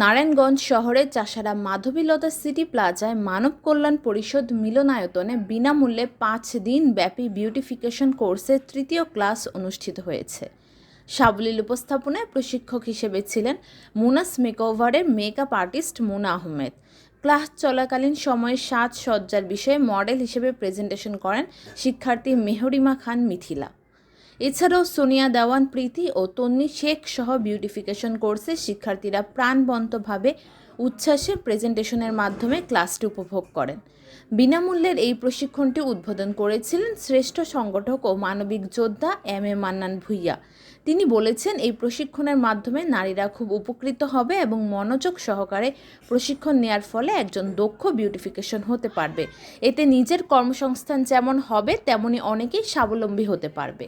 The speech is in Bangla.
নারায়ণগঞ্জ শহরের চাষারা মাধবীলতা সিটি প্লাজায় মানব কল্যাণ পরিষদ মিলনায়তনে বিনামূল্যে পাঁচ দিন ব্যাপী বিউটিফিকেশন কোর্সের তৃতীয় ক্লাস অনুষ্ঠিত হয়েছে। সাবলীল উপস্থাপনায় প্রশিক্ষক হিসেবে ছিলেন মুনাস মেকওভারের makeup artist Muna Ahmed. Class চলাকালীন সময়ে সাজসজ্জার বিষয়ে মডেল হিসেবে প্রেজেন্টেশন করেন শিক্ষার্থী মেহরিমা খান মিথিলা। এছাড়াও সোনিয়া দেওয়ান, প্রীতি ও তন্নি শেখ সহ বিউটিফিকেশন কোর্সে শিক্ষার্থীরা প্রাণবন্তভাবে উচ্ছ্বাসে প্রেজেন্টেশনের মাধ্যমে ক্লাসটি উপভোগ করেন। বিনামূল্যের এই প্রশিক্ষণটি উদ্বোধন করেছিলেন শ্রেষ্ঠ সংগঠক ও মানবিক যোদ্ধা এম এ মান্নান ভুইয়া। তিনি বলেছেন, এই প্রশিক্ষণের মাধ্যমে নারীরা খুব উপকৃত হবে এবং মনোযোগ সহকারে প্রশিক্ষণ নেওয়ার ফলে একজন দক্ষ বিউটিফিকেশন হতে পারবে। এতে নিজের কর্মসংস্থান যেমন হবে, তেমনি অনেকেই স্বাবলম্বী হতে পারবে।